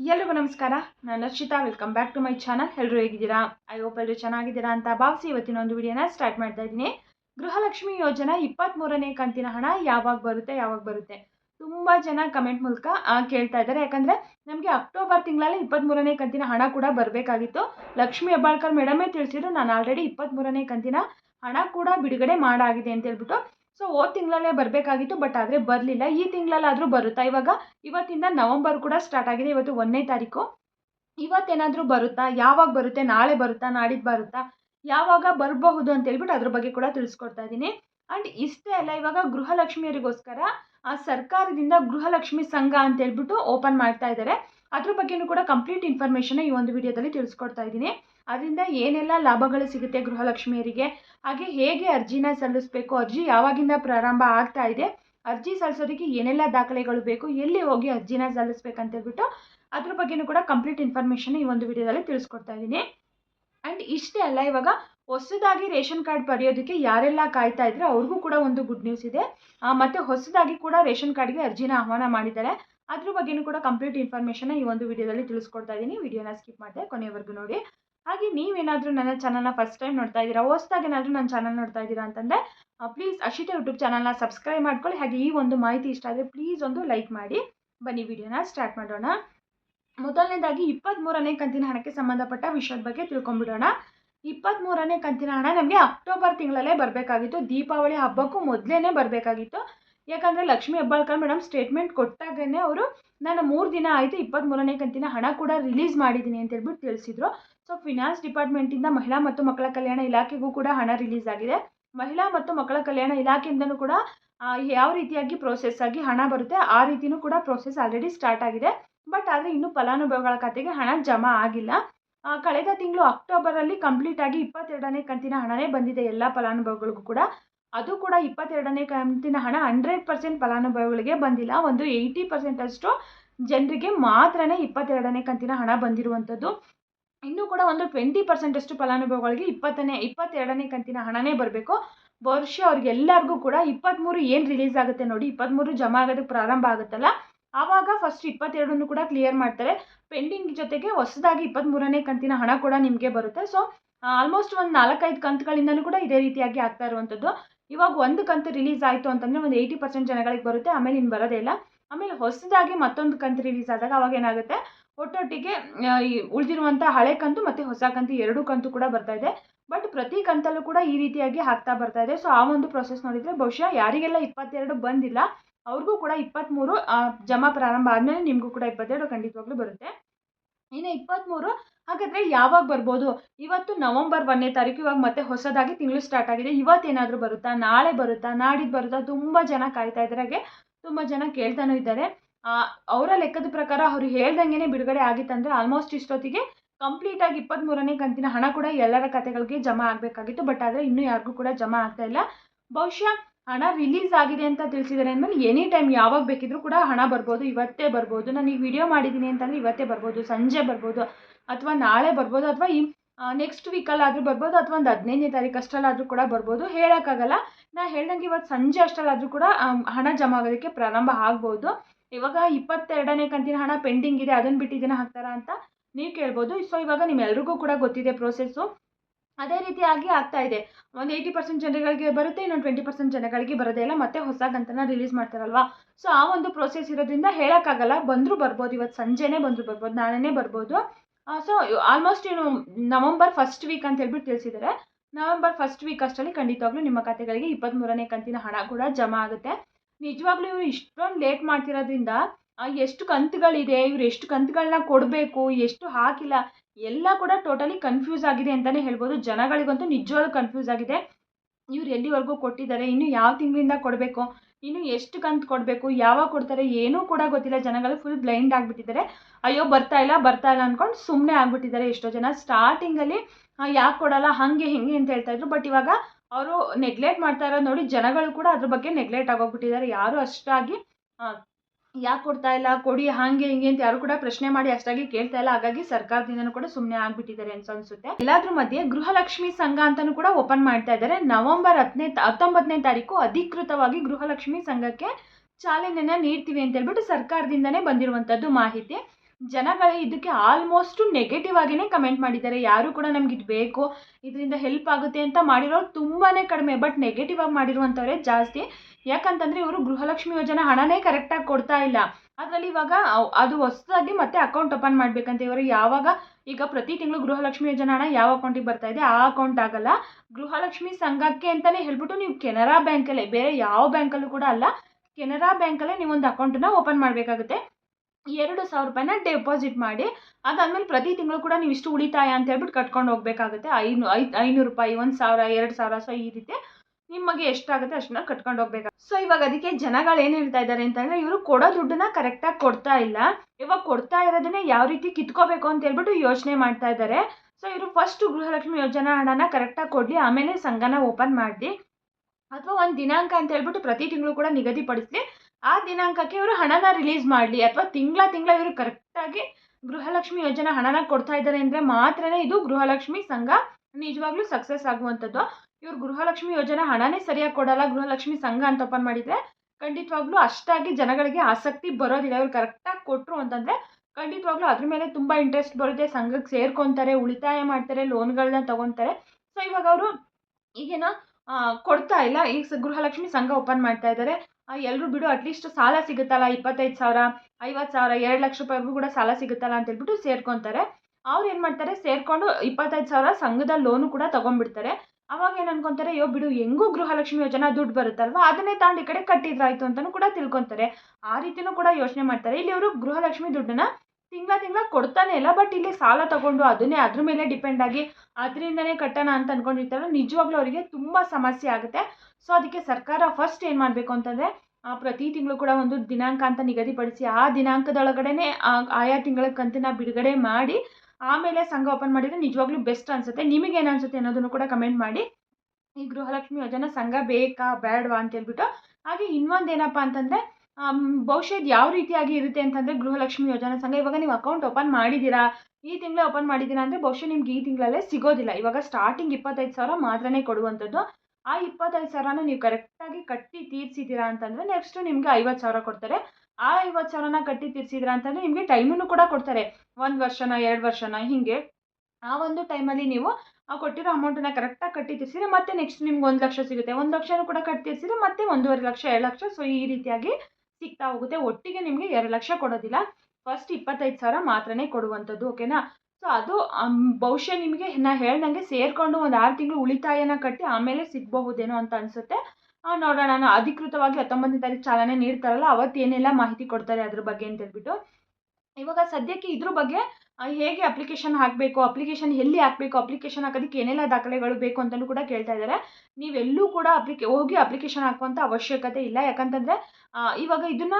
ಎಲ್ರಿಗೂ ನಮಸ್ಕಾರ. ನಾನು Rakshita welcome back to my channel. ಎಲ್ಲರೂ ಹೇಗಿದ್ದೀರಾ? ಐ ಹೋಪ್ ಎಲ್ಲರೂ ಚೆನ್ನಾಗಿದ್ದೀರಾ ಅಂತ ಭಾವಿಸಿ ಇವತ್ತಿನ ಒಂದು ವಿಡಿಯೋನ ಸ್ಟಾರ್ಟ್ ಮಾಡ್ತಾ ಇದ್ದೀನಿ. ಗೃಹಲಕ್ಷ್ಮಿ ಯೋಜನಾ ಇಪ್ಪತ್ತ್ಮೂರನೇ ಕಂತಿನ ಹಣ ಯಾವಾಗ ಬರುತ್ತೆ ಯಾವಾಗ ಬರುತ್ತೆ? ತುಂಬ ಜನ ಕಮೆಂಟ್ ಮೂಲಕ ಕೇಳ್ತಾ ಇದ್ದಾರೆ. ಯಾಕಂದರೆ ನಮಗೆ ಅಕ್ಟೋಬರ್ ತಿಂಗಳಲ್ಲಿ ಇಪ್ಪತ್ತ್ಮೂರನೇ ಕಂತಿನ ಹಣ ಕೂಡ ಬರಬೇಕಾಗಿತ್ತು. ಲಕ್ಷ್ಮಿ ಹೆಬ್ಬಾಳ್ಕರ್ ಮೇಡಮೇ ತಿಳಿಸಿದ್ರು, ನಾನು ಆಲ್ರೆಡಿ ಇಪ್ಪತ್ತ್ಮೂರನೇ ಕಂತಿನ ಹಣ ಕೂಡ ಬಿಡುಗಡೆ ಮಾಡಾಗಿದೆ ಅಂತ ಹೇಳ್ಬಿಟ್ಟು ಸೊ ಹೋದ ತಿಂಗಳಲ್ಲೇ ಬರಬೇಕಾಗಿತ್ತು ಬಟ್ ಆದರೆ ಬರಲಿಲ್ಲ. ಈ ತಿಂಗಳಲ್ಲಾದರೂ ಬರುತ್ತಾ? ಇವಾಗ ಇವತ್ತಿಂದ ನವಂಬರ್ ಕೂಡ ಸ್ಟಾರ್ಟ್ ಆಗಿದೆ, ಇವತ್ತು ಒಂದನೇ ತಾರೀಕು. ಇವತ್ತೇನಾದರೂ ಬರುತ್ತಾ? ಯಾವಾಗ ಬರುತ್ತೆ? ನಾಳೆ ಬರುತ್ತಾ? ನಾಡಿದ್ದು ಬರುತ್ತಾ? ಯಾವಾಗ ಬರಬಹುದು ಅಂತ ಹೇಳ್ಬಿಟ್ಟು ಅದ್ರ ಬಗ್ಗೆ ಕೂಡ ತಿಳಿಸ್ಕೊಡ್ತಾ ಇದ್ದೀನಿ. ಆ್ಯಂಡ್ ಇಷ್ಟೇ ಅಲ್ಲ, ಇವಾಗ ಗೃಹಲಕ್ಷ್ಮಿಯರಿಗೋಸ್ಕರ, ಆ ಸರ್ಕಾರದಿಂದ ಗೃಹಲಕ್ಷ್ಮಿ ಸಂಘ ಅಂತ ಹೇಳ್ಬಿಟ್ಟು ಓಪನ್ ಮಾಡ್ತಾ ಇದ್ದಾರೆ. ಅದ್ರ ಬಗ್ಗೆನೂ ಕೂಡ ಕಂಪ್ಲೀಟ್ ಇನ್ಫಾರ್ಮೇಷನ್ ಈ ಒಂದು ವಿಡಿಯೋದಲ್ಲಿ ತಿಳಿಸ್ಕೊಡ್ತಾ ಇದ್ದೀನಿ. ಅದರಿಂದ ಏನೆಲ್ಲ ಲಾಭಗಳು ಸಿಗುತ್ತೆ ಗೃಹಲಕ್ಷ್ಮಿಯರಿಗೆ? ಹಾಗೆ ಹೇಗೆ ಅರ್ಜಿನ ಸಲ್ಲಿಸಬೇಕು? ಅರ್ಜಿ ಯಾವಾಗಿಂದ ಪ್ರಾರಂಭ ಆಗ್ತಾ ಇದೆ? ಅರ್ಜಿ ಸಲ್ಲಿಸೋದಕ್ಕೆ ಏನೆಲ್ಲ ದಾಖಲೆಗಳು ಬೇಕು? ಎಲ್ಲಿ ಹೋಗಿ ಅರ್ಜಿನ ಸಲ್ಲಿಸ್ಬೇಕಂತೇಳ್ಬಿಟ್ಟು ಅದ್ರ ಬಗ್ಗೆನೂ ಕೂಡ ಕಂಪ್ಲೀಟ್ ಇನ್ಫಾರ್ಮೇಷನ್ ಈ ಒಂದು ವಿಡಿಯೋದಲ್ಲಿ ತಿಳಿಸ್ಕೊಡ್ತಾ ಇದ್ದೀನಿ. ಆ್ಯಂಡ್ ಇಷ್ಟೇ ಅಲ್ಲ, ಇವಾಗ ಹೊಸದಾಗಿ ರೇಷನ್ ಕಾರ್ಡ್ ಪಡೆಯೋದಕ್ಕೆ ಯಾರೆಲ್ಲ ಕಾಯ್ತಾ ಇದ್ರೆ ಅವ್ರಿಗೂ ಕೂಡ ಒಂದು ಗುಡ್ ನ್ಯೂಸ್ ಇದೆ. ಮತ್ತು ಹೊಸದಾಗಿ ಕೂಡ ರೇಷನ್ ಕಾರ್ಡ್ಗೆ ಅರ್ಜಿನ ಆಹ್ವಾನ ಮಾಡಿದ್ದಾರೆ. ಅದ್ರ ಬಗ್ಗೆನೂ ಕೂಡ ಕಂಪ್ಲೀಟ್ ಇನ್ಫಾರ್ಮೇಷನ್ ಈ ಒಂದು ವಿಡಿಯೋದಲ್ಲಿ ತಿಳಿಸ್ಕೊಡ್ತಾ ಇದ್ದೀನಿ. ವಿಡಿಯೋನ ಸ್ಕಿಪ್ ಮಾಡಿದೆ ಕೊನೆಯವರೆಗೂ ನೋಡಿ. ಹಾಗೆ ನೀವೇನಾದರೂ ನನ್ನ ಚಾನಲ್ನ ಫಸ್ಟ್ ಟೈಮ್ ನೋಡ್ತಾ ಇದ್ದೀರಾ, ಹೊಸ್ದಾಗಿ ಏನಾದರೂ ನನ್ನ ಚಾನಲ್ ನೋಡ್ತಾ ಇದ್ದೀರಾ ಅಂತಂದರೆ ಪ್ಲೀಸ್ ಅಶಿತ ಯೂಟ್ಯೂಬ್ ಚಾನಲ್ನ ಸಬ್ಸ್ಕ್ರೈಬ್ ಮಾಡ್ಕೊಳ್ಳಿ. ಹಾಗೆ ಈ ಒಂದು ಮಾಹಿತಿ ಇಷ್ಟ ಆದರೆ ಪ್ಲೀಸ್ ಒಂದು ಲೈಕ್ ಮಾಡಿ. ಬನ್ನಿ, ವಿಡಿಯೋನ ಸ್ಟಾರ್ಟ್ ಮಾಡೋಣ. ಮೊದಲನೇದಾಗಿ ಇಪ್ಪತ್ತ್ಮೂರನೇ ಕಂತಿನ ಹಣಕ್ಕೆ ಸಂಬಂಧಪಟ್ಟ ವಿಷಯದ ಬಗ್ಗೆ ತಿಳ್ಕೊಂಬಿಡೋಣ ಇಪ್ಪತ್ತ್ಮೂರನೇ ಕಂತಿನ ಹಣ ನಮಗೆ ಅಕ್ಟೋಬರ್ ತಿಂಗಳಲ್ಲೇ ಬರಬೇಕಾಗಿತ್ತು. ದೀಪಾವಳಿ ಹಬ್ಬಕ್ಕೂ ಮೊದಲೇ ಬರಬೇಕಾಗಿತ್ತು. ಯಾಕಂದರೆ ಲಕ್ಷ್ಮೀ ಹೆಬ್ಬಾಳ್ಕರ್ ಮೇಡಮ್ ಸ್ಟೇಟ್ಮೆಂಟ್ ಕೊಟ್ಟಾಗೇ ಅವರು, ನಾನು ಮೂರು ದಿನ ಆಯಿತು ಇಪ್ಪತ್ತ್ಮೂರನೇ ಕಂತಿನ ಹಣ ಕೂಡ ರಿಲೀಸ್ ಮಾಡಿದ್ದೀನಿ ಅಂತ ಹೇಳ್ಬಿಟ್ಟು ತಿಳಿಸಿದ್ರು. ಸೊ ಫಿನಾನ್ಸ್ ಡಿಪಾರ್ಟ್ಮೆಂಟಿಂದ ಮಹಿಳಾ ಮತ್ತು ಮಕ್ಕಳ ಕಲ್ಯಾಣ ಇಲಾಖೆಗೂ ಕೂಡ ಹಣ ರಿಲೀಸ್ ಆಗಿದೆ. ಮಹಿಳಾ ಮತ್ತು ಮಕ್ಕಳ ಕಲ್ಯಾಣ ಇಲಾಖೆಯಿಂದನೂ ಕೂಡ ಯಾವ ರೀತಿಯಾಗಿ ಪ್ರೋಸೆಸ್ ಆಗಿ ಹಣ ಬರುತ್ತೆ, ಆ ರೀತಿನೂ ಕೂಡ ಪ್ರೋಸೆಸ್ ಆಲ್ರೆಡಿ ಸ್ಟಾರ್ಟ್ ಆಗಿದೆ. ಬಟ್ ಆದರೆ ಇನ್ನೂ ಫಲಾನುಭವಿಗಳ ಖಾತೆಗೆ ಹಣ ಜಮಾ ಆಗಿಲ್ಲ. ಕಳೆದ ತಿಂಗಳು ಅಕ್ಟೋಬರಲ್ಲಿ ಕಂಪ್ಲೀಟ್ ಆಗಿ ಇಪ್ಪತ್ತೆರಡನೇ ಕಂತಿನ ಹಣನೇ ಬಂದಿದೆ ಎಲ್ಲ ಫಲಾನುಭವಿಗಳಿಗೂ ಕೂಡ. ಅದು ಕೂಡ ಇಪ್ಪತ್ತೆರಡನೇ ಕಂತಿನ ಹಣ ಹಂಡ್ರೆಡ್ ಪರ್ಸೆಂಟ್ ಫಲಾನುಭವಿಗಳಿಗೆ ಬಂದಿಲ್ಲ. ಒಂದು ಏಯ್ಟಿ ಪರ್ಸೆಂಟ್ ಅಷ್ಟು ಜನರಿಗೆ ಮಾತ್ರನೇ ಇಪ್ಪತ್ತೆರಡನೇ ಕಂತಿನ ಹಣ ಬಂದಿರುವಂಥದ್ದು. ಇನ್ನೂ ಕೂಡ ಒಂದು ಟ್ವೆಂಟಿ ಪರ್ಸೆಂಟ್ ಅಷ್ಟು ಫಲಾನುಭವಿಗಳಿಗೆ ಇಪ್ಪತ್ತನೇ, ಇಪ್ಪತ್ತೆರಡನೇ ಕಂತಿನ ಹಣನೇ ಬರಬೇಕು. ವರ್ಷ ಅವ್ರಿಗೆಲ್ಲರಿಗೂ ಕೂಡ ಇಪ್ಪತ್ತ್ಮೂರು ಏನು ರಿಲೀಸ್ ಆಗುತ್ತೆ ನೋಡಿ ಇಪ್ಪತ್ತ್ಮೂರು ಜಮಾ ಆಗೋದಕ್ಕೆ ಪ್ರಾರಂಭ ಆಗುತ್ತಲ್ಲ? ಆವಾಗ ಫಸ್ಟ್ ಇಪ್ಪತ್ತೆರಡನ್ನು ಕೂಡ ಕ್ಲಿಯರ್ ಮಾಡ್ತಾರೆ. ಪೆಂಡಿಂಗ್ ಜೊತೆಗೆ ಹೊಸದಾಗಿ ಇಪ್ಪತ್ತ್ಮೂರನೇ ಕಂತಿನ ಹಣ ಕೂಡ ನಿಮಗೆ ಬರುತ್ತೆ. ಸೊ ಆಲ್ಮೋಸ್ಟ್ ಒಂದು ನಾಲ್ಕೈದು ಕಂತುಗಳಿಂದಲೂ ಕೂಡ ಇದೇ ರೀತಿಯಾಗಿ ಆಗ್ತಾ ಇರುವಂಥದ್ದು. ಇವಾಗ ಒಂದು ಕಂತು ರಿಲೀಸ್ ಆಯಿತು ಅಂತಂದರೆ ಒಂದು ಏಯ್ಟಿ ಪರ್ಸೆಂಟ್ ಜನಗಳಿಗೆ ಬರುತ್ತೆ, ಆಮೇಲೆ ಇನ್ನು ಬರೋದೇ ಇಲ್ಲ. ಆಮೇಲೆ ಹೊಸದಾಗಿ ಮತ್ತೊಂದು ಕಂತು ರಿಲೀಸ್ ಆದಾಗ ಅವಾಗ ಏನಾಗುತ್ತೆ? ಒಟ್ಟೊಟ್ಟಿಗೆ ಉಳಿದಿರುವಂಥ ಹಳೆ ಕಂತು ಮತ್ತು ಹೊಸ ಕಂತು ಎರಡೂ ಕಂತು ಕೂಡ ಬರ್ತಾ ಇದೆ. ಬಟ್ ಪ್ರತಿ ಕಂತಲ್ಲೂ ಕೂಡ ಈ ರೀತಿಯಾಗಿ ಹಾಕ್ತಾ ಬರ್ತಾ ಇದೆ. ಸೊ ಆ ಒಂದು ಪ್ರೊಸೆಸ್ ನೋಡಿದರೆ ಬಹುಶಃ ಯಾರಿಗೆಲ್ಲ ಇಪ್ಪತ್ತೆರಡು ಬಂದಿಲ್ಲ, ಅವ್ರಿಗೂ ಕೂಡ ಇಪ್ಪತ್ತ್ಮೂರು ಜಮಾ ಪ್ರಾರಂಭ ಆದಮೇಲೆ ನಿಮಗೂ ಕೂಡ ಇಪ್ಪತ್ತೆರಡು ಖಂಡಿತವಾಗ್ಲೂ ಬರುತ್ತೆ. ಇನ್ನು ಇಪ್ಪತ್ತ್ಮೂರು ಹಾಗಾದರೆ ಯಾವಾಗ ಬರ್ಬೋದು? ಇವತ್ತು ನವಂಬರ್ ಒಂದನೇ ತಾರೀಕು, ಇವಾಗ ಮತ್ತೆ ಹೊಸದಾಗಿ ತಿಂಗಳು ಸ್ಟಾರ್ಟ್ ಆಗಿದೆ. ಇವತ್ತೇನಾದರೂ ಬರುತ್ತಾ? ನಾಳೆ ಬರುತ್ತಾ? ನಾಡಿದ್ದು ಬರುತ್ತಾ? ತುಂಬ ಜನ ಕಾಯ್ತಾ ಇದ್ದಾರೆ. ಹಾಗೆ ತುಂಬ ಜನ ಕೇಳ್ತಾನೂ ಇದ್ದಾರೆ. ಅವರ ಲೆಕ್ಕದ ಪ್ರಕಾರ ಅವರು ಹೇಳ್ದಂಗೆ ಬಿಡುಗಡೆ ಆಗಿತ್ತಂದರೆ ಆಲ್ಮೋಸ್ಟ್ ಇಷ್ಟೊತ್ತಿಗೆ ಕಂಪ್ಲೀಟಾಗಿ ಇಪ್ಪತ್ತ್ಮೂರನೇ ಕಂತಿನ ಹಣ ಕೂಡ ಎಲ್ಲರ ಕತೆಗಳಿಗೆ ಜಮಾ ಆಗಬೇಕಾಗಿತ್ತು. ಬಟ್ ಆದರೆ ಇನ್ನೂ ಯಾರಿಗೂ ಕೂಡ ಜಮಾ ಆಗ್ತಾ ಇಲ್ಲ. ಬಹುಶಃ ಹಣ ರಿಲೀಸ್ ಆಗಿದೆ ಅಂತ ತಿಳಿಸಿದ್ದಾರೆ ಅಂದಮೇಲೆ ಎನಿ ಟೈಮ್ ಯಾವಾಗ ಬೇಕಿದ್ರೂ ಕೂಡ ಹಣ ಬರ್ಬೋದು, ಇವತ್ತೇ ಬರ್ಬೋದು. ನಾನು ಈಗ ವಿಡಿಯೋ ಮಾಡಿದ್ದೀನಿ ಅಂತಂದರೆ ಇವತ್ತೇ ಬರ್ಬೋದು, ಸಂಜೆ ಬರ್ಬೋದು, ಅಥವಾ ನಾಳೆ ಬರ್ಬೋದು, ಅಥವಾ ಈ ನೆಕ್ಸ್ಟ್ ವೀಕಲ್ಲಾದರೂ ಬರ್ಬೋದು, ಅಥವಾ ಒಂದು ಹದಿನೈದನೇ ತಾರೀಕು ಅಷ್ಟರಲ್ಲಾದರೂ ಕೂಡ ಬರ್ಬೋದು. ಹೇಳೋಕ್ಕಾಗಲ್ಲ. ನಾ ಹೇಳ್ದಂಗೆ ಇವತ್ತು ಸಂಜೆ ಅಷ್ಟರಲ್ಲಾದರೂ ಕೂಡ ಹಣ ಜಮಾ ಆಗೋದಕ್ಕೆ ಪ್ರಾರಂಭ ಆಗ್ಬೋದು. ಇವಾಗ ಇಪ್ಪತ್ತೆರಡನೇ ಕಂತಿನ ಹಣ ಪೆಂಡಿಂಗ್ ಇದೆ ಅದನ್ನು ಬಿಟ್ಟು ಇದನ್ನು ಹಾಕ್ತಾರಾ ಅಂತ ನೀವು ಕೇಳ್ಬೋದು. ಸೊ ಇವಾಗ ನಿಮ್ಮೆಲ್ರಿಗೂ ಕೂಡ ಗೊತ್ತಿದೆ ಪ್ರೋಸೆಸ್ಸು ಅದೇ ರೀತಿಯಾಗಿ ಆಗ್ತಾ ಇದೆ. ಒಂದು ಏಯ್ಟಿ ಪರ್ಸೆಂಟ್ ಜನಗಳಿಗೆ ಬರುತ್ತೆ, ಇನ್ನೊಂದು ಟ್ವೆಂಟಿ ಪರ್ಸೆಂಟ್ ಜನಗಳಿಗೆ ಬರೋದೇ ಇಲ್ಲ. ಮತ್ತೆ ಹೊಸ ಕಂತನ್ನ ರಿಲೀಸ್ ಮಾಡ್ತಾರಲ್ವಾ? ಸೊ ಆ ಒಂದು ಪ್ರೋಸೆಸ್ ಇರೋದ್ರಿಂದ ಹೇಳೋಕ್ಕಾಗಲ್ಲ. ಬಂದರೂ ಬರ್ಬೋದು. ಇವತ್ತು ಸಂಜೆನೇ ಬಂದರೂ ಬರ್ಬೋದು. ನಾಳೆನೇ ಬರ್ಬೋದು. ಸೊ ಆಲ್ಮೋಸ್ಟ್ ಏನು ನವಂಬರ್ ಫಸ್ಟ್ ವೀಕ್ ಅಂತ ಹೇಳ್ಬಿಟ್ಟು ತಿಳಿಸಿದ್ದಾರೆ ನವಂಬರ್ ಫಸ್ಟ್ ವೀಕ್ ಅಷ್ಟರಲ್ಲಿ ಖಂಡಿತವಾಗ್ಲೂ ನಿಮ್ಮ ಖಾತೆಗಳಿಗೆ ಇಪ್ಪತ್ತ್ಮೂರನೇ ಕಂತಿನ ಹಣ ಕೂಡ ಜಮಾ ಆಗುತ್ತೆ. ನಿಜವಾಗ್ಲೂ ಇವರು ಇಷ್ಟೊಂದು ಲೇಟ್ ಮಾಡ್ತಿರೋದ್ರಿಂದ ಎಷ್ಟು ಕಂತುಗಳಿದೆ, ಇವ್ರು ಎಷ್ಟು ಕಂತುಗಳನ್ನ ಕೊಡಬೇಕು, ಎಷ್ಟು ಹಾಕಿಲ್ಲ ಎಲ್ಲ ಕೂಡ ಟೋಟಲಿ ಕನ್ಫ್ಯೂಸ್ ಆಗಿದೆ ಅಂತಲೇ ಹೇಳ್ಬೋದು. ಜನಗಳಿಗಂತೂ ನಿಜವಾಗ್ಲೂ ಕನ್ಫ್ಯೂಸ್ ಆಗಿದೆ. ಇವ್ರು ಎಲ್ಲಿವರೆಗೂ ಕೊಟ್ಟಿದ್ದಾರೆ? ಇನ್ನು ಯಾವ ತಿಂಗಳಿಂದ ಕೊಡಬೇಕು? ಇನ್ನು ಎಷ್ಟು ಕಂತು ಕೊಡಬೇಕು? ಯಾವಾಗ ಕೊಡ್ತಾರೆ? ಏನೂ ಕೂಡ ಗೊತ್ತಿಲ್ಲ. ಜನಗಳು ಫುಲ್ ಬ್ಲೈಂಡ್ ಆಗಿಬಿಟ್ಟಿದ್ದಾರೆ. ಅಯ್ಯೋ, ಬರ್ತಾ ಇಲ್ಲ ಬರ್ತಾ ಇಲ್ಲ ಅಂದ್ಕೊಂಡು ಸುಮ್ಮನೆ ಆಗಿಬಿಟ್ಟಿದ್ದಾರೆ ಎಷ್ಟೋ ಜನ. ಸ್ಟಾರ್ಟಿಂಗಲ್ಲಿ ಯಾಕೆ ಕೊಡಲ್ಲ, ಹಾಗೆ, ಹೆಂಗೆ ಅಂತ ಹೇಳ್ತಾ ಇದ್ರು. ಬಟ್ ಇವಾಗ ಅವರು ನೆಗ್ಲೆಕ್ಟ್ ಮಾಡ್ತಾ ಇರೋದು ನೋಡಿ, ಜನಗಳು ಕೂಡ ಅದ್ರ ಬಗ್ಗೆ ನೆಗ್ಲೆಕ್ಟ್ ಆಗೋಗ್ಬಿಟ್ಟಿದ್ದಾರೆ. ಯಾರು ಅಷ್ಟಾಗಿ ಯಾಕೆ ಕೊಡ್ತಾ ಇಲ್ಲ? ಕೊಡಿ, ಹಾಗೆ, ಹಿಂಗೆ ಅಂತ ಯಾರು ಕೂಡ ಪ್ರಶ್ನೆ ಮಾಡಿ ಅಷ್ಟಾಗಿ ಕೇಳ್ತಾ ಇಲ್ಲ. ಹಾಗಾಗಿ ಸರ್ಕಾರದಿಂದನೂ ಕೂಡ ಸುಮ್ಮನೆ ಆಗ್ಬಿಟ್ಟಿದ್ದಾರೆ ಅಂತ ಅನ್ಸುತ್ತೆ. ಎಲ್ಲಾದ್ರ ಮಧ್ಯೆ ಗೃಹಲಕ್ಷ್ಮಿ ಸಂಘ ಅಂತಾನು ಕೂಡ ಓಪನ್ ಮಾಡ್ತಾ ಇದ್ದಾರೆ. ನವೆಂಬರ್ ಹತ್ತನೇ ಹತ್ತೊಂಬತ್ತನೇ ತಾರೀಕು ಅಧಿಕೃತವಾಗಿ ಗೃಹಲಕ್ಷ್ಮಿ ಸಂಘಕ್ಕೆ ಚಾಲನೆಯನ್ನ ನೀಡ್ತೀವಿ ಅಂತ ಹೇಳ್ಬಿಟ್ಟು ಸರ್ಕಾರದಿಂದನೇ ಬಂದಿರುವಂಥದ್ದು ಮಾಹಿತಿ. ಜನಗಳು ಇದಕ್ಕೆ ಆಲ್ಮೋಸ್ಟ್ ನೆಗೆಟಿವ್ ಆಗಿನೇ ಕಮೆಂಟ್ ಮಾಡಿದ್ದಾರೆ. ಯಾರು ಕೂಡ ನಮ್ಗೆ ಇದು ಬೇಕು, ಇದರಿಂದ ಹೆಲ್ಪ್ ಆಗುತ್ತೆ ಅಂತ ಮಾಡಿರೋರು ತುಂಬಾ ಕಡಿಮೆ ಬಟ್ ನೆಗೆಟಿವ್ ಆಗಿ ಮಾಡಿರುವಂಥವ್ರೆ ಜಾಸ್ತಿ. ಯಾಕಂತಂದರೆ ಇವರು ಗೃಹಲಕ್ಷ್ಮಿ ಯೋಜನೆ ಹಣನೇ ಕರೆಕ್ಟಾಗಿ ಕೊಡ್ತಾ ಇಲ್ಲ. ಅದರಲ್ಲಿ ಇವಾಗ ಅದು ಹೊಸದಾಗಿ ಮತ್ತೆ ಅಕೌಂಟ್ ಓಪನ್ ಮಾಡಬೇಕಂತ ಇವರು ಯಾವಾಗ, ಈಗ ಪ್ರತಿ ತಿಂಗಳು ಗೃಹಲಕ್ಷ್ಮಿ ಯೋಜನೆ ಹಣ ಯಾವ ಅಕೌಂಟಿಗೆ ಬರ್ತಾ ಇದೆ ಆ ಅಕೌಂಟ್ ಆಗಲ್ಲ. ಗೃಹಲಕ್ಷ್ಮಿ ಸಂಘಕ್ಕೆ ಅಂತಲೇ ಹೇಳ್ಬಿಟ್ಟು ನೀವು ಕೆನರಾ ಬ್ಯಾಂಕಲ್ಲೇ, ಬೇರೆ ಯಾವ ಬ್ಯಾಂಕಲ್ಲೂ ಕೂಡ ಅಲ್ಲ, ಕೆನರಾ ಬ್ಯಾಂಕಲ್ಲೇ ನೀವೊಂದು ಅಕೌಂಟನ್ನ ಓಪನ್ ಮಾಡಬೇಕಾಗುತ್ತೆ. ಎರಡು ಸಾವಿರ ರೂಪಾಯಿನ ಡೆಪಾಸಿಟ್ ಮಾಡಿ, ಅದಾದಮೇಲೆ ಪ್ರತಿ ತಿಂಗಳು ಕೂಡ ನೀವು ಇಷ್ಟು ಉಳಿತಾಯ ಅಂತ ಹೇಳ್ಬಿಟ್ಟು ಕಟ್ಕೊಂಡು ಹೋಗಬೇಕಾಗುತ್ತೆ. ಐನೂ ಐದು ಐನೂರು ರೂಪಾಯಿ, ಒಂದು ಸಾವಿರ, ಎರಡು ಸಾವಿರ, ಸೊ ಈ ರೀತಿ ನಿಮಗೆ ಎಷ್ಟಾಗುತ್ತೆ ಅಷ್ಟನ್ನ ಕಟ್ಕೊಂಡು ಹೋಗ್ಬೇಕು ಸೊ ಇವಾಗ ಅದಕ್ಕೆ ಜನಗಳು ಏನು ಹೇಳ್ತಾ ಇದ್ದಾರೆ ಅಂತಂದರೆ ಇವರು ಕೊಡೋ ದುಡ್ಡನ್ನ ಕರೆಕ್ಟಾಗಿ ಕೊಡ್ತಾ ಇಲ್ಲ. ಇವಾಗ ಕೊಡ್ತಾ ಇರೋದನ್ನೇ ಯಾವ ರೀತಿ ಕಿತ್ಕೋಬೇಕು ಅಂತ ಹೇಳ್ಬಿಟ್ಟು ಯೋಚನೆ ಮಾಡ್ತಾ ಇದ್ದಾರೆ ಸೊ ಇವರು ಫಸ್ಟ್ ಗೃಹಲಕ್ಷ್ಮಿ ಯೋಜನಾ ಹಣನ ಕರೆಕ್ಟಾಗಿ ಕೊಡಲಿ, ಆಮೇಲೆ ಸಂಘನ ಓಪನ್ ಮಾಡಿ ಅಥವಾ ಒಂದು ದಿನಾಂಕ ಅಂತ ಹೇಳ್ಬಿಟ್ಟು ಪ್ರತಿ ತಿಂಗಳು ಕೂಡ ನಿಗದಿಪಡಿಸಲಿ. ಆ ದಿನಾಂಕಕ್ಕೆ ಇವರು ಹಣನ ರಿಲೀಸ್ ಮಾಡಲಿ ಅಥವಾ ತಿಂಗಳ ತಿಂಗಳ ಇವರು ಕರೆಕ್ಟಾಗಿ ಗೃಹಲಕ್ಷ್ಮಿ ಯೋಜನೆ ಹಣನ ಕೊಡ್ತಾ ಇದ್ದಾರೆ ಅಂದರೆ ಮಾತ್ರನೇ ಇದು ಗೃಹಲಕ್ಷ್ಮಿ ಸಂಘ ನಿಜವಾಗ್ಲೂ ಸಕ್ಸಸ್ ಆಗುವಂಥದ್ದು. ಇವ್ರು ಗೃಹಲಕ್ಷ್ಮಿ ಯೋಜನೆ ಹಣನೇ ಸರಿಯಾಗಿ ಕೊಡಲ್ಲ, ಗೃಹಲಕ್ಷ್ಮಿ ಸಂಘ ಅಂತ ಓಪನ್ ಮಾಡಿದರೆ ಖಂಡಿತವಾಗ್ಲೂ ಅಷ್ಟಾಗಿ ಜನಗಳಿಗೆ ಆಸಕ್ತಿ ಬರೋದಿಲ್ಲ. ಇವ್ರು ಕರೆಕ್ಟಾಗಿ ಕೊಟ್ಟರು ಅಂತಂದರೆ ಖಂಡಿತವಾಗ್ಲೂ ಅದ್ರ ಮೇಲೆ ತುಂಬ ಇಂಟ್ರೆಸ್ಟ್ ಬರುತ್ತೆ. ಸಂಘಕ್ಕೆ ಸೇರ್ಕೊತಾರೆ, ಉಳಿತಾಯ ಮಾಡ್ತಾರೆ ಲೋನ್ಗಳನ್ನ ತಗೊತಾರೆ. ಸೊ ಇವಾಗ ಅವರು ಈಗೇನೋ ಕೊಡ್ತಾ ಇಲ್ಲ. ಈಗ ಗೃಹಲಕ್ಷ್ಮಿ ಸಂಘ ಓಪನ್ ಮಾಡ್ತಾ ಇದ್ದಾರೆ ಎಲ್ಲರೂ ಬಿಡು ಅಟ್ಲೀಸ್ಟ್ ಸಾಲ ಸಿಗುತ್ತಲ್ಲ, ಇಪ್ಪತ್ತೈದು ಸಾವಿರ, ಐವತ್ತು ಸಾವಿರ, ಎರಡು ಲಕ್ಷ ರೂಪಾಯಿಗೂ ಕೂಡ ಸಾಲ ಸಿಗುತ್ತಲ್ಲ ಅಂತ ಹೇಳ್ಬಿಟ್ಟು ಸೇರ್ಕೊತಾರೆ. ಅವ್ರು ಏನು ಮಾಡ್ತಾರೆ, ಸೇರ್ಕೊಂಡು ಇಪ್ಪತ್ತೈದು ಸಾವಿರ ಸಂಘದ ಲೋನು ಕೂಡ ತೊಗೊಂಡ್ಬಿಡ್ತಾರೆ. ಅವಾಗ ಏನು ಅನ್ಕೊಂತಾರೆ, ಅಯ್ಯೋ ಬಿಡು, ಹೆಂಗೂ ಗೃಹಲಕ್ಷ್ಮಿ ಯೋಜನಾ ದುಡ್ಡು ಬರುತ್ತಲ್ವ, ಅದನ್ನೇ ತಾಂಡಿ ಈ ಕಡೆ ಕಟ್ಟಿದ್ರಾಯ್ತು ಅಂತಲೂ ಕೂಡ ತಿಳ್ಕೊತಾರೆ. ಆ ರೀತಿನೂ ಕೂಡ ಯೋಚನೆ ಮಾಡ್ತಾರೆ. ಇಲ್ಲಿ ಅವರು ಗೃಹಲಕ್ಷ್ಮಿ ದುಡ್ಡನ್ನ ತಿಂಗಳ ತಿಂಗಳ ಕೊಡ್ತಾನೆ ಇಲ್ಲ ಬಟ್ ಇಲ್ಲಿ ಸಾಲ ತಗೊಂಡು ಅದನ್ನೇ ಅದ್ರ ಮೇಲೆ ಡಿಪೆಂಡ್ ಆಗಿ ಅದರಿಂದನೇ ಕಟ್ಟೋಣ ಅಂತ ಅನ್ಕೊಂಡಿರ್ತಾರೆ ನಿಜವಾಗ್ಲೂ ಅವರಿಗೆ ತುಂಬ ಸಮಸ್ಯೆ ಆಗುತ್ತೆ. ಸೊ ಅದಕ್ಕೆ ಸರ್ಕಾರ ಫಸ್ಟ್ ಏನು ಮಾಡಬೇಕು ಅಂತಂದರೆ ಪ್ರತಿ ತಿಂಗಳು ಕೂಡ ಒಂದು ದಿನಾಂಕ ಅಂತ ನಿಗದಿಪಡಿಸಿ ಆ ದಿನಾಂಕದೊಳಗಡೆನೆ ಆಯಾ ತಿಂಗಳ ಕಂತನ್ನ ಬಿಡುಗಡೆ ಮಾಡಿ, ಆಮೇಲೆ ಸಂಘ ಓಪನ್ ಮಾಡಿದರೆ ನಿಜವಾಗ್ಲೂ ಬೆಸ್ಟ್ ಅನಿಸುತ್ತೆ. ನಿಮಗೇನು ಅನಿಸುತ್ತೆ ಅನ್ನೋದನ್ನು ಕೂಡ ಕಮೆಂಟ್ ಮಾಡಿ. ಈ ಗೃಹಲಕ್ಷ್ಮಿ ಯೋಜನಾ ಸಂಘ ಬೇಕಾ ಬೇಡವಾ ಅಂತ ಹೇಳ್ಬಿಟ್ಟು. ಹಾಗೆ ಇನ್ನೊಂದು ಏನಪ್ಪ ಅಂತಂದರೆ ಬಹುಶಃ ಇದು ಯಾವ ರೀತಿಯಾಗಿ ಇರುತ್ತೆ ಅಂತಂದರೆ ಗೃಹಲಕ್ಷ್ಮಿ ಯೋಜನಾ ಸಂಘ. ಇವಾಗ ನೀವು ಅಕೌಂಟ್ ಓಪನ್ ಮಾಡಿದ್ದೀರಾ? ಈ ತಿಂಗಳೇ ಓಪನ್ ಮಾಡಿದ್ದೀರಾ ಅಂದರೆ ಬಹುಶಃ ನಿಮ್ಗೆ ಈ ತಿಂಗಳಲ್ಲೇ ಸಿಗೋದಿಲ್ಲ. ಇವಾಗ ಸ್ಟಾರ್ಟಿಂಗ್ ಇಪ್ಪತ್ತೈದು ಸಾವಿರ ಮಾತ್ರನೇ ಕೊಡುವಂಥದ್ದು. ಆ ಇಪ್ಪತ್ತೈದು ಸಾವಿರನ ನೀವು ಕರೆಕ್ಟಾಗಿ ಕಟ್ಟಿ ತೀರಿಸಿದ್ದೀರಾ ಅಂತಂದರೆ ನೆಕ್ಸ್ಟ್ ನಿಮಗೆ ಐವತ್ತು ಸಾವಿರ ಕೊಡ್ತಾರೆ. ಆ ಐವತ್ತು ಸಾವಿರನ ಕಟ್ಟಿ ತೀರ್ಸಿದೀರ ಅಂತಂದರೆ ನಿಮಗೆ ಟೈಮನ್ನು ಕೂಡ ಕೊಡ್ತಾರೆ. ಒಂದು ವರ್ಷನ, ಎರಡು ವರ್ಷನ, ಹೀಗೆ. ಆ ಒಂದು ಟೈಮಲ್ಲಿ ನೀವು ಆ ಕೊಟ್ಟಿರೋ ಅಮೌಂಟನ್ನ ಕರೆಕ್ಟಾಗಿ ಕಟ್ಟಿ ತೀರಿಸಿದ್ರೆ ಮತ್ತೆ ನೆಕ್ಸ್ಟ್ ನಿಮ್ಗೆ ಒಂದು ಲಕ್ಷ ಸಿಗುತ್ತೆ. ಒಂದು ಲಕ್ಷನೂ ಕೂಡ ಕಟ್ಟಿ ತೀರಿಸಿದ್ರೆ ಮತ್ತೆ ಒಂದೂವರೆ ಲಕ್ಷ, ಎರಡು ಲಕ್ಷ. ಸೊ ಈ ರೀತಿಯಾಗಿ ಸಿಗ್ತಾ ಹೋಗುತ್ತೆ. ಒಟ್ಟಿಗೆ ನಿಮಗೆ ಎರಡು ಲಕ್ಷ ಕೊಡೋದಿಲ್ಲ. ಫಸ್ಟ್ ಇಪ್ಪತ್ತೈದು ಸಾವಿರ ಮಾತ್ರನೇ ಕೊಡುವಂಥದ್ದು ಓಕೆನಾ ಸೊ ಅದು ಬಹುಶಃ ನಿಮಗೆ ನಾ ಹೇಳ್ದಂಗೆ ಸೇರಿಕೊಂಡು ಒಂದು ಆರು ತಿಂಗಳು ಉಳಿತಾಯನ ಕಟ್ಟಿ ಆಮೇಲೆ ಸಿಗಬಹುದೇನೋ ಅಂತ ಅನಿಸುತ್ತೆ. ನೋಡೋಣ. ನಾನು ಅಧಿಕೃತವಾಗಿ ಹತ್ತೊಂಬತ್ತನೇ ತಾರೀಕು ಚಾಲನೆ ನೀಡ್ತಾರಲ್ಲ ಅವತ್ತು ಏನೆಲ್ಲ ಮಾಹಿತಿ ಕೊಡ್ತಾರೆ ಅದ್ರ ಬಗ್ಗೆ ಅಂತ ಹೇಳ್ಬಿಟ್ಟು. ಇವಾಗ ಸದ್ಯಕ್ಕೆ ಇದ್ರ ಬಗ್ಗೆ ಹೇಗೆ ಅಪ್ಲಿಕೇಶನ್ ಹಾಕಬೇಕು ಅಪ್ಲಿಕೇಶನ್ ಎಲ್ಲಿ ಹಾಕಬೇಕು ಅಪ್ಲಿಕೇಶನ್ ಹಾಕೋದಕ್ಕೆ ಏನೆಲ್ಲ ದಾಖಲೆಗಳು ಬೇಕು ಅಂತಲೂ ಕೂಡ ಕೇಳ್ತಾ ಇದ್ದಾರೆ. ನೀವೆಲ್ಲೂ ಕೂಡ ಅಪ್ಲಿಕೆ ಹೋಗಿ ಅಪ್ಲಿಕೇಶನ್ ಹಾಕುವಂಥ ಅವಶ್ಯಕತೆ ಇಲ್ಲ. ಯಾಕಂತಂದರೆ ಇವಾಗ ಇದನ್ನ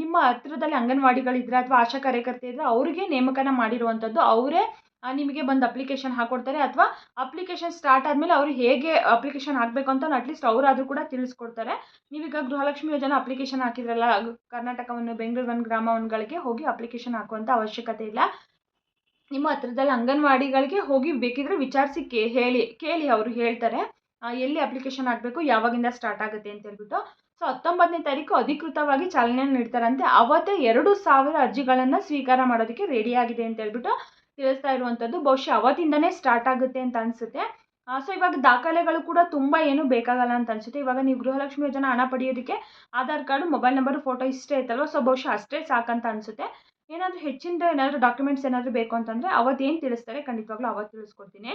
ನಿಮ್ಮ ಹತ್ರದಲ್ಲಿ ಅಂಗನವಾಡಿಗಳಿದ್ರೆ ಅಥವಾ ಆಶಾ ಕಾರ್ಯಕರ್ತೆ ಇದ್ದರೆ ಅವರಿಗೆ ನೇಮಕನ ಮಾಡಿರುವಂಥದ್ದು ಅವರೇ ನಿಮಗೆ ಬಂದು ಅಪ್ಲಿಕೇಶನ್ ಹಾಕ್ಕೊಡ್ತಾರೆ ಅಥವಾ ಅಪ್ಲಿಕೇಶನ್ ಸ್ಟಾರ್ಟ್ ಆದಮೇಲೆ ಅವರು ಹೇಗೆ ಅಪ್ಲಿಕೇಶನ್ ಹಾಕಬೇಕು ಅಂತ ಅಟ್ಲೀಸ್ಟ್ ಅವರಾದರೂ ಕೂಡ ತಿಳಿಸ್ಕೊಡ್ತಾರೆ. ನೀವೀಗ ಗೃಹಲಕ್ಷ್ಮಿ ಯೋಜನೆ ಅಪ್ಲಿಕೇಶನ್ ಹಾಕಿದ್ರಲ್ಲ, ಕರ್ನಾಟಕವನ್ನು ಬೆಂಗಳೂರು ಒಂದು ಗ್ರಾಮ ಹೋಗಿ ಅಪ್ಲಿಕೇಶನ್ ಹಾಕುವಂಥ ಅವಶ್ಯಕತೆ ಇಲ್ಲ. ನಿಮ್ಮ ಹತ್ರದಲ್ಲಿ ಅಂಗನವಾಡಿಗಳಿಗೆ ಹೋಗಿ ಬೇಕಿದ್ರೆ ವಿಚಾರಿಸಿ ಕೇ, ಹೇಳಿ, ಕೇಳಿ ಅವರು ಹೇಳ್ತಾರೆ. ಎಲ್ಲಿ ಅಪ್ಲಿಕೇಶನ್ ಹಾಕಬೇಕು, ಯಾವಾಗಿಂದ ಸ್ಟಾರ್ಟ್ ಆಗುತ್ತೆ ಅಂತ ಹೇಳ್ಬಿಟ್ಟು. ಸೊ ಹತ್ತೊಂಬತ್ತನೇ ತಾರೀಕು ಅಧಿಕೃತವಾಗಿ ಚಾಲನೆ ನೀಡ್ತಾರಂತೆ. ಅವತ್ತೇ ಎರಡು ಸಾವಿರ ಅರ್ಜಿಗಳನ್ನು ಸ್ವೀಕಾರ ಮಾಡೋದಕ್ಕೆ ರೆಡಿಯಾಗಿದೆ ಅಂತ ಹೇಳ್ಬಿಟ್ಟು ತಿಳಿಸ್ತಾ ಇರುವಂಥದ್ದು ಬಹುಶಃ ಅವತ್ತಿಂದನೇ ಸ್ಟಾರ್ಟ್ ಆಗುತ್ತೆ ಅಂತ ಅನಿಸುತ್ತೆ. ಸೊ ಇವಾಗ ದಾಖಲೆಗಳು ಕೂಡ ತುಂಬ ಏನು ಬೇಕಾಗಲ್ಲ ಅಂತ ಅನಿಸುತ್ತೆ. ಇವಾಗ ನೀವು ಗೃಹಲಕ್ಷ್ಮಿ ಯೋಜನೆ ಹಣ ಪಡೆಯೋದಕ್ಕೆ Aadhaar card mobile number photo ಇಷ್ಟೇ ಇತ್ತಲ್ವ? ಸೊ ಬಹುಶಃ ಅಷ್ಟೇ ಸಾಕಂತ ಅನಿಸುತ್ತೆ. ಏನಾದರೂ ಹೆಚ್ಚಿನ ಏನಾದರೂ ಡಾಕ್ಯುಮೆಂಟ್ಸ್ ಏನಾದರೂ ಬೇಕು ಅಂತಂದರೆ ಅವತ್ತೇನು ತಿಳಿಸ್ತಾರೆ ಖಂಡಿತವಾಗ್ಲೂ ಅವತ್ತು ತಿಳಿಸ್ಕೊಡ್ತೀನಿ.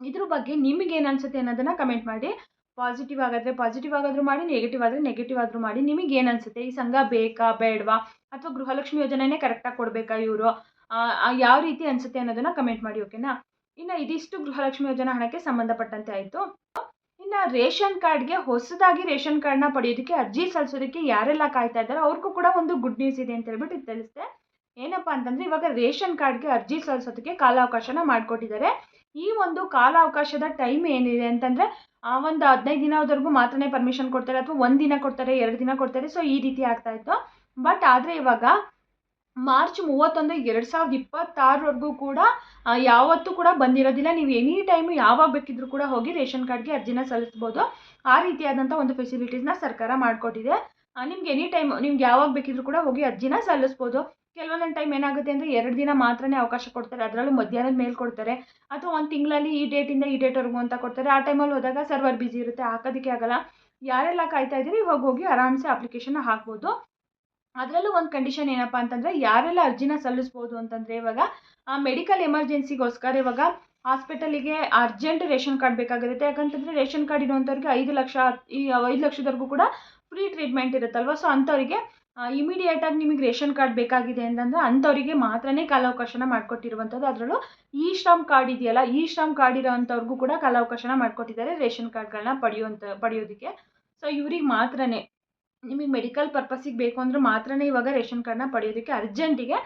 ಇದ್ರ ಬಗ್ಗೆ ನಿಮಗೆ ಏನು ಅನಿಸುತ್ತೆ ಅನ್ನೋದನ್ನು ಕಮೆಂಟ್ ಮಾಡಿ. ಪಾಸಿಟಿವ್ ಆಗಿದ್ರೆ ಪಾಸಿಟಿವ್ ಆಗಾದರೂ ಮಾಡಿ ನೆಗೆಟಿವ್ ಆದರೆ ನೆಗೆಟಿವ್ ಆದರೂ ಮಾಡಿ. ನಿಮಗೆ ಏನು ಅನಿಸುತ್ತೆ? ಈ ಸಂಘ ಬೇಕಾ, ಬೇಡವಾ? ಅಥವಾ ಗೃಹಲಕ್ಷ್ಮಿ ಯೋಜನೆನೇ ಕರೆಕ್ಟಾಗಿ ಕೊಡಬೇಕಾ ಇವರು? ಯಾವ ರೀತಿ ಅನಿಸುತ್ತೆ ಅನ್ನೋದನ್ನು ಕಮೆಂಟ್ ಮಾಡಿ ಓಕೆನಾ ಇನ್ನು ಇದಿಷ್ಟು ಗೃಹಲಕ್ಷ್ಮಿ ಯೋಜನಾ ಹಣಕ್ಕೆ ಸಂಬಂಧಪಟ್ಟಂತೆ ಆಯಿತು. ಇನ್ನು ರೇಷನ್ ಕಾರ್ಡ್ಗೆ ಹೊಸದಾಗಿ ರೇಷನ್ ಕಾರ್ಡ್ನ ಪಡೆಯೋದಕ್ಕೆ ಅರ್ಜಿ ಸಲ್ಲಿಸೋದಕ್ಕೆ ಯಾರೆಲ್ಲ ಕಾಯ್ತಾ ಇದ್ದಾರೋ ಅವ್ರಿಗೂ ಕೂಡ ಒಂದು ಗುಡ್ ನ್ಯೂಸ್ ಇದೆ ಅಂತ ಹೇಳ್ಬಿಟ್ಟು ಏನಪ್ಪಾ ಏನಪ್ಪ ಅಂತಂದರೆ ಇವಾಗ ರೇಷನ್ ಕಾರ್ಡ್ಗೆ ಅರ್ಜಿ ಸಲ್ಲಿಸೋದಕ್ಕೆ ಕಾಲಾವಕಾಶನ ಮಾಡಿಕೊಟ್ಟಿದ್ದಾರೆ. ಈ ಒಂದು ಕಾಲಾವಕಾಶದ ಟೈಮ್ ಏನಿದೆ ಅಂತಂದರೆ ಒಂದು ಹದಿನೈದು ದಿನದವರೆಗೂ ಮಾತ್ರನೇ ಪರ್ಮಿಷನ್ ಕೊಡ್ತಾರೆ ಅಥವಾ ಒಂದು ದಿನ ಕೊಡ್ತಾರೆ, ಎರಡು ದಿನ ಕೊಡ್ತಾರೆ ಸೊ ಈ ರೀತಿ ಆಗ್ತಾ ಇತ್ತು. ಬಟ್ ಆದರೆ ಇವಾಗ ಮಾರ್ಚ್ ಮೂವತ್ತೊಂದು ಎರಡು ಸಾವಿರದ ಇಪ್ಪತ್ತಾರವರೆಗೂ ಕೂಡ ಯಾವತ್ತೂ ಕೂಡ ಬಂದಿರೋದಿಲ್ಲ. ನೀವು ಎನಿ ಟೈಮು ಯಾವಾಗ ಬೇಕಿದ್ರೂ ಕೂಡ ಹೋಗಿ ರೇಷನ್ ಕಾರ್ಡ್ಗೆ ಅರ್ಜಿನ ಸಲ್ಲಿಸ್ಬೋದು. ಆ ರೀತಿಯಾದಂಥ ಒಂದು ಫೆಸಿಲಿಟೀಸ್ನ ಸರ್ಕಾರ ಮಾಡಿಕೊಟ್ಟಿದೆ. ನಿಮ್ಗೆ ಎನಿ ಟೈಮ್, ನಿಮ್ಗೆ ಯಾವಾಗ ಬೇಕಿದ್ರೂ ಕೂಡ ಹೋಗಿ ಅರ್ಜಿನ ಸಲ್ಲಿಸ್ಬೋದು. ಕೆಲವೊಂದೊಂದು ಟೈಮ್ ಏನಾಗುತ್ತೆ ಅಂದರೆ ಎರಡು ದಿನ ಮಾತ್ರನೇ ಅವಕಾಶ ಕೊಡ್ತಾರೆ. ಅದರಲ್ಲೂ ಮಧ್ಯಾಹ್ನದ ಮೇಲೆ ಕೊಡ್ತಾರೆ. ಅಥವಾ ಒಂದು ತಿಂಗಳಲ್ಲಿ ಈ ಡೇಟಿಂದ ಈ ಡೇಟ್ವರೆಗೂ ಅಂತ ಕೊಡ್ತಾರೆ. ಆ ಟೈಮಲ್ಲಿ ಹೋದಾಗ ಸರ್ವರ್ ಬ್ಯುಸಿ ಇರುತ್ತೆ. ಹಾಕೋದಕ್ಕೆ ಆಗಲ್ಲ. ಯಾರೆಲ್ಲ ಕಾಯ್ತಾ ಇದ್ದೀರಿ, ಇವಾಗ ಹೋಗಿ ಆರಾಮ್ಸೆ ಅಪ್ಲಿಕೇಶನ್ನ ಹಾಕ್ಬೋದು. ಅದರಲ್ಲೂ ಒಂದು ಕಂಡೀಷನ್ ಏನಪ್ಪ ಅಂತಂದರೆ ಯಾರೆಲ್ಲ ಅರ್ಜಿನ ಸಲ್ಲಿಸ್ಬೋದು ಅಂತಂದರೆ ಇವಾಗ ಮೆಡಿಕಲ್ ಎಮರ್ಜೆನ್ಸಿಗೋಸ್ಕರ ಇವಾಗ ಹಾಸ್ಪಿಟಲಿಗೆ ಅರ್ಜೆಂಟ್ ರೇಷನ್ ಕಾರ್ಡ್ ಬೇಕಾಗಿರುತ್ತೆ. ಯಾಕಂತಂದರೆ ರೇಷನ್ ಕಾರ್ಡ್ ಇರುವಂಥವ್ರಿಗೆ ಐದು ಲಕ್ಷ, ಈ ಐದು ಲಕ್ಷದವರೆಗೂ ಕೂಡ ಫ್ರೀ ಟ್ರೀಟ್ಮೆಂಟ್ ಇರುತ್ತಲ್ವ? ಸೊ ಅಂಥವ್ರಿಗೆ ಇಮಿಡಿಯೇಟಾಗಿ ನಿಮಗೆ ರೇಷನ್ ಕಾರ್ಡ್ ಬೇಕಾಗಿದೆ ಅಂತಂದರೆ ಅಂಥವರಿಗೆ ಮಾತ್ರನೇ ಕಾಲಾವಕಾಶನ ಮಾಡಿಕೊಟ್ಟಿರುವಂಥದ್ದು. ಅದರಲ್ಲೂ ಇ ಶ್ರಮ್ ಕಾರ್ಡ್ ಇದೆಯಲ್ಲ, ಇ ಶ್ರಮ್ ಕಾರ್ಡ್ ಇರೋ ಅಂಥವ್ರಿಗೂ ಕೂಡ ಕಾಲಾವಕಾಶನ ಮಾಡಿಕೊಟ್ಟಿದ್ದಾರೆ ರೇಷನ್ ಕಾರ್ಡ್ಗಳನ್ನ ಪಡೆಯುವಂಥ, ಪಡೆಯೋದಕ್ಕೆ. ಸೊ ಇವ್ರಿಗೆ ಮಾತ್ರನೇ. ನಿಮಗೆ ಮೆಡಿಕಲ್ ಪರ್ಪಸಿಗೆ ಬೇಕು ಅಂದ್ರೆ ಮಾತ್ರನೇ ಇವಾಗ ರೇಷನ್ ಕಾರ್ಡ್ನ ಪಡೆಯೋದಕ್ಕೆ ಅರ್ಜೆಂಟಿಗೆ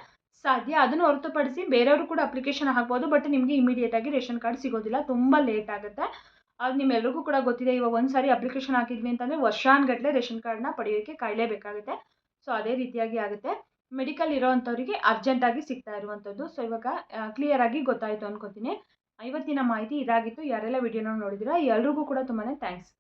ಸಾಧ್ಯ. ಅದನ್ನು ಹೊರತುಪಡಿಸಿ ಬೇರೆಯವರು ಕೂಡ ಅಪ್ಲಿಕೇಶನ್ ಹಾಕ್ಬೋದು ಬಟ್ ನಿಮಗೆ ಇಮಿಡಿಯೇಟಾಗಿ ರೇಷನ್ ಕಾರ್ಡ್ ಸಿಗೋದಿಲ್ಲ. ತುಂಬ ಲೇಟ್ ಆಗುತ್ತೆ. ಅದು ನಿಮ್ಮೆಲ್ರಿಗೂ ಕೂಡ ಗೊತ್ತಿದೆ, ಇವಾಗ ಒಂದು ಸಾರಿ ಅಪ್ಲಿಕೇಶನ್ ಹಾಕಿದ್ವಿ ಅಂತಂದರೆ ವರ್ಷಾನ್ಗಟ್ಟಲೆ ರೇಷನ್ ಕಾರ್ಡ್ನ ಪಡೆಯೋಕ್ಕೆ ಕಾಯಲೇಬೇಕಾಗುತ್ತೆ. ಸೊ ಅದೇ ರೀತಿಯಾಗಿ ಆಗುತ್ತೆ. ಮೆಡಿಕಲ್ ಇರೋವಂಥವ್ರಿಗೆ ಅರ್ಜೆಂಟಾಗಿ ಸಿಗ್ತಾ ಇರುವಂಥದ್ದು. ಸೊ ಇವಾಗ ಕ್ಲಿಯರ್ ಆಗಿ ಗೊತ್ತಾಯಿತು ಅನ್ಕೋತೀನಿ. ಐವತ್ತಿನ ಮಾಹಿತಿ ಇದಾಗಿತ್ತು. ಯಾರೆಲ್ಲ ವಿಡಿಯೋನ ನೋಡಿದಿರಾ ಎಲ್ರಿಗೂ ಕೂಡ ತುಂಬಾ ಥ್ಯಾಂಕ್ಸ್